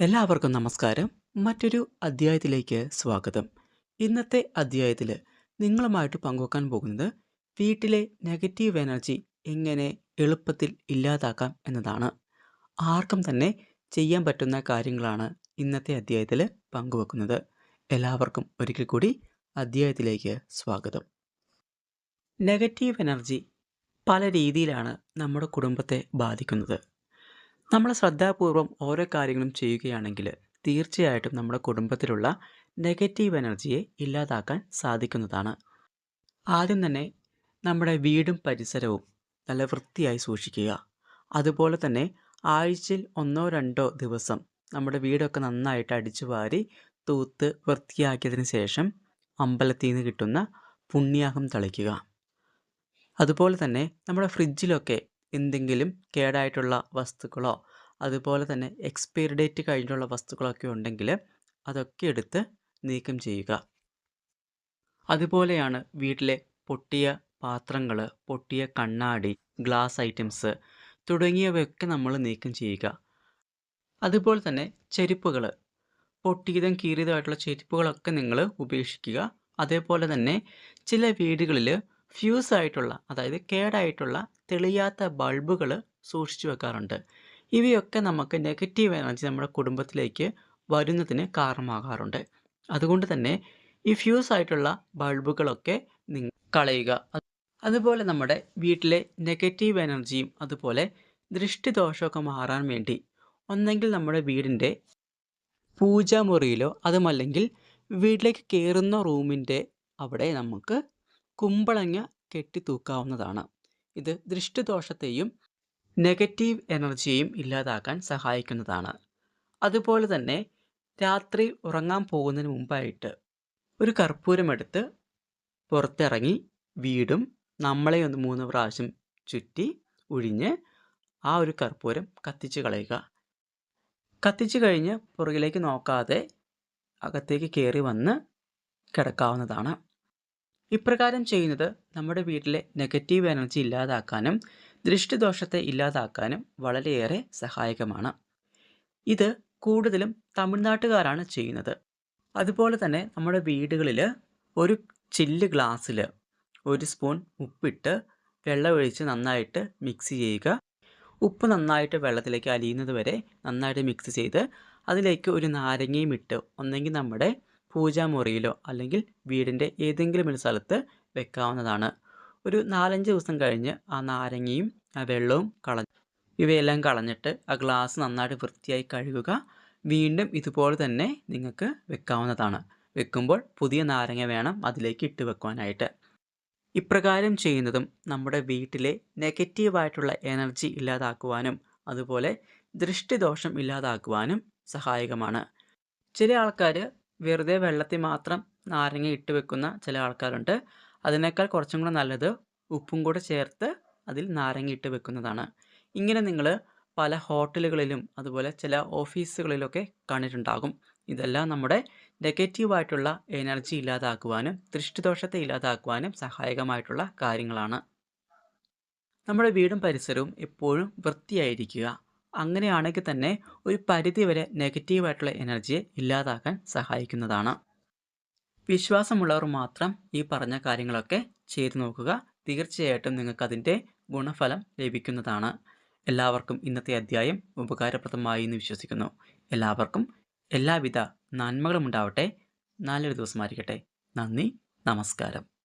എല്ലാവർക്കും നമസ്കാരം. മറ്റൊരു അധ്യായത്തിലേക്ക് സ്വാഗതം. ഇന്നത്തെ അധ്യായത്തിൽ നിങ്ങളുമായിട്ട് പങ്കുവെക്കാൻ പോകുന്നത് വീട്ടിലെ നെഗറ്റീവ് എനർജി എങ്ങനെ എളുപ്പത്തിൽ ഇല്ലാതാക്കാം എന്നതാണ്. ആർക്കും തന്നെ ചെയ്യാൻ പറ്റുന്ന കാര്യങ്ങളാണ് ഇന്നത്തെ അധ്യായത്തിൽ പങ്കുവെക്കുന്നത്. എല്ലാവർക്കും ഒരിക്കൽ കൂടി അധ്യായത്തിലേക്ക് സ്വാഗതം. നെഗറ്റീവ് എനർജി പല രീതിയിലാണ് നമ്മുടെ കുടുംബത്തെ ബാധിക്കുന്നത്. നമ്മൾ ശ്രദ്ധാപൂർവം ഓരോ കാര്യങ്ങളും ചെയ്യുകയാണെങ്കിൽ തീർച്ചയായിട്ടും നമ്മുടെ കുടുംബത്തിലുള്ള നെഗറ്റീവ് എനർജിയെ ഇല്ലാതാക്കാൻ സാധിക്കുന്നതാണ്. ആദ്യം തന്നെ നമ്മുടെ വീടും പരിസരവും നല്ല വൃത്തിയായി സൂക്ഷിക്കുക. അതുപോലെ തന്നെ ആഴ്ചയിൽ ഒന്നോ രണ്ടോ ദിവസം നമ്മുടെ വീടൊക്കെ നന്നായിട്ട് അടിച്ചു വാരി തൂത്ത് വൃത്തിയാക്കിയതിന് ശേഷം അമ്പലത്തിൽ നിന്ന് കിട്ടുന്ന പുണ്യാഹം തളിക്കുക. അതുപോലെ തന്നെ നമ്മുടെ ഫ്രിഡ്ജിലൊക്കെ എന്തെങ്കിലും കേടായിട്ടുള്ള വസ്തുക്കളോ അതുപോലെ തന്നെ എക്സ്പയറി ഡേറ്റ് കഴിഞ്ഞുള്ള വസ്തുക്കളൊക്കെ ഉണ്ടെങ്കിൽ അതൊക്കെ എടുത്ത് നീക്കം ചെയ്യുക. അതുപോലെയാണ് വീട്ടിലെ പൊട്ടിയ പാത്രങ്ങൾ പൊട്ടിയ കണ്ണാടി ഗ്ലാസ് ഐറ്റംസ് തുടങ്ങിയവയൊക്കെ നമ്മൾ നീക്കം ചെയ്യുക. അതുപോലെ തന്നെ ചെരുപ്പുകൾ പൊട്ടിയതും കീറിയതുമായിട്ടുള്ള ചെരുപ്പുകളൊക്കെ നിങ്ങൾ ഉപേക്ഷിക്കുക. അതേപോലെ തന്നെ ചില വീടുകളിൽ ഫ്യൂസ് ആയിട്ടുള്ള അതായത് കേടായിട്ടുള്ള തെളിയാത്ത ബൾബുകൾ സൂക്ഷിച്ചു വെക്കാറുണ്ട്. ഇവയൊക്കെ നമുക്ക് നെഗറ്റീവ് എനർജി നമ്മുടെ കുടുംബത്തിലേക്ക് വരുന്നതിന് കാരണമാകാറുണ്ട്. അതുകൊണ്ട് തന്നെ ഈ ഫ്യൂസ് ആയിട്ടുള്ള ബൾബുകളൊക്കെ നിങ്ങൾ കളയുക. അതുപോലെ നമ്മുടെ വീട്ടിലെ നെഗറ്റീവ് എനർജിയും അതുപോലെ ദൃഷ്ടിദോഷമൊക്കെ മാറാൻ വേണ്ടി ഒന്നെങ്കിൽ നമ്മുടെ വീടിന്റെ പൂജാമുറിയിലോ അതുമല്ലെങ്കിൽ വീട്ടിലേക്ക് കയറുന്ന റൂമിന്റെ അവിടെ നമുക്ക് കുമ്പളങ്ങ കെട്ടി തൂക്കാവുന്നതാണ് ഇത് ദൃഷ്ടിദോഷത്തെയും നെഗറ്റീവ് എനർജിയെയും ഇല്ലാതാക്കാൻ സഹായിക്കുന്നതാണ്. അതുപോലെ തന്നെ രാത്രി ഉറങ്ങാൻ പോകുന്നതിന് മുമ്പായിട്ട് ഒരു കർപ്പൂരമെടുത്ത് പുറത്തിറങ്ങി വീടും നമ്മളെ ഒന്ന് മൂന്ന് പ്രാവശ്യം ചുറ്റി ഒഴിഞ്ഞ് ആ ഒരു കർപ്പൂരം കത്തിച്ച് കളയുക. കത്തിച്ച് കഴിഞ്ഞ് പുറകിലേക്ക് നോക്കാതെ അകത്തേക്ക് കയറി വന്ന് കിടക്കാവുന്നതാണ്. ഇപ്രകാരം ചെയ്യുന്നത് നമ്മുടെ വീട്ടിലെ നെഗറ്റീവ് എനർജി ഇല്ലാതാക്കാനും ദൃഷ്ടിദോഷത്തെ ഇല്ലാതാക്കാനും വളരെയേറെ സഹായകമാണ്. ഇത് കൂടുതലും തമിഴ്നാട്ടുകാരാണ് ചെയ്യുന്നത്. അതുപോലെ തന്നെ നമ്മുടെ വീടുകളിൽ ഒരു ചില്ല് ഗ്ലാസ്സിൽ ഒരു സ്പൂൺ ഉപ്പിട്ട് വെള്ളമൊഴിച്ച് നന്നായിട്ട് മിക്സ് ചെയ്യുക. ഉപ്പ് നന്നായിട്ട് വെള്ളത്തിലേക്ക് അലിയുന്നത് വരെ നന്നായിട്ട് മിക്സ് ചെയ്ത് അതിലേക്ക് ഒരു നാരങ്ങയും ഇട്ട് ഒന്നെങ്കിൽ നമ്മുടെ പൂജാമുറിയിലോ അല്ലെങ്കിൽ വീടിന്റെ ഏതെങ്കിലും ഒരു സ്ഥലത്ത് വെക്കാവുന്നതാണ്. ഒരു നാലഞ്ച് ദിവസം കഴിഞ്ഞ് ആ നാരങ്ങയും ആ വെള്ളവും കളഞ്ഞ് ഇവയെല്ലാം കളഞ്ഞിട്ട് ആ ഗ്ലാസ് നന്നായിട്ട് വൃത്തിയായി കഴുകുക. വീണ്ടും ഇതുപോലെ തന്നെ നിങ്ങൾക്ക് വെക്കാവുന്നതാണ്. വെക്കുമ്പോൾ പുതിയ നാരങ്ങ വേണം അതിലേക്ക് ഇട്ട് വെക്കുവാനായിട്ട്. ഇപ്രകാരം ചെയ്യുന്നതും നമ്മുടെ വീട്ടിലെ നെഗറ്റീവായിട്ടുള്ള എനർജി ഇല്ലാതാക്കുവാനും അതുപോലെ ദൃഷ്ടിദോഷം ഇല്ലാതാക്കുവാനും സഹായകമാണ്. ചില ആൾക്കാർ വെറുതെ വെള്ളത്തിൽ മാത്രം നാരങ്ങ ഇട്ട് വെക്കുന്ന ചില ആൾക്കാരുണ്ട്. അതിനേക്കാൾ കുറച്ചും കൂടെ നല്ലത് ഉപ്പും കൂടെ ചേർത്ത് അതിൽ നാരങ്ങ ഇട്ട് വെക്കുന്നതാണ്. ഇങ്ങനെ നിങ്ങൾ പല ഹോട്ടലുകളിലും അതുപോലെ ചില ഓഫീസുകളിലൊക്കെ കണ്ടിട്ടുണ്ടാകും. ഇതെല്ലാം നമ്മുടെ നെഗറ്റീവായിട്ടുള്ള എനർജി ഇല്ലാതാക്കുവാനും ദൃഷ്ടിദോഷത്തെ ഇല്ലാതാക്കുവാനും സഹായകമായിട്ടുള്ള കാര്യങ്ങളാണ്. നമ്മുടെ വീടും പരിസരവും എപ്പോഴും വൃത്തിയായിരിക്കുക. അങ്ങനെയാണെങ്കിൽ തന്നെ ഒരു പരിധി പരിധിവരെ നെഗറ്റീവായിട്ടുള്ള എനർജിയെ ഇല്ലാതാക്കാൻ സഹായിക്കുന്നതാണ്. വിശ്വാസമുള്ളവർ മാത്രം ഈ പറഞ്ഞ കാര്യങ്ങളൊക്കെ ചെയ്തു നോക്കുക. തീർച്ചയായിട്ടും നിങ്ങൾക്കതിന്റെ ഗുണഫലം ലഭിക്കുന്നതാണ്. എല്ലാവർക്കും ഇന്നത്തെ അധ്യായം ഉപകാരപ്രദമായി എന്ന് വിശ്വസിക്കുന്നു. എല്ലാവർക്കും എല്ലാവിധ നന്മകളും ഉണ്ടാവട്ടെ. നല്ലൊരു ദിവസമായിരിക്കട്ടെ നന്ദി. നമസ്കാരം.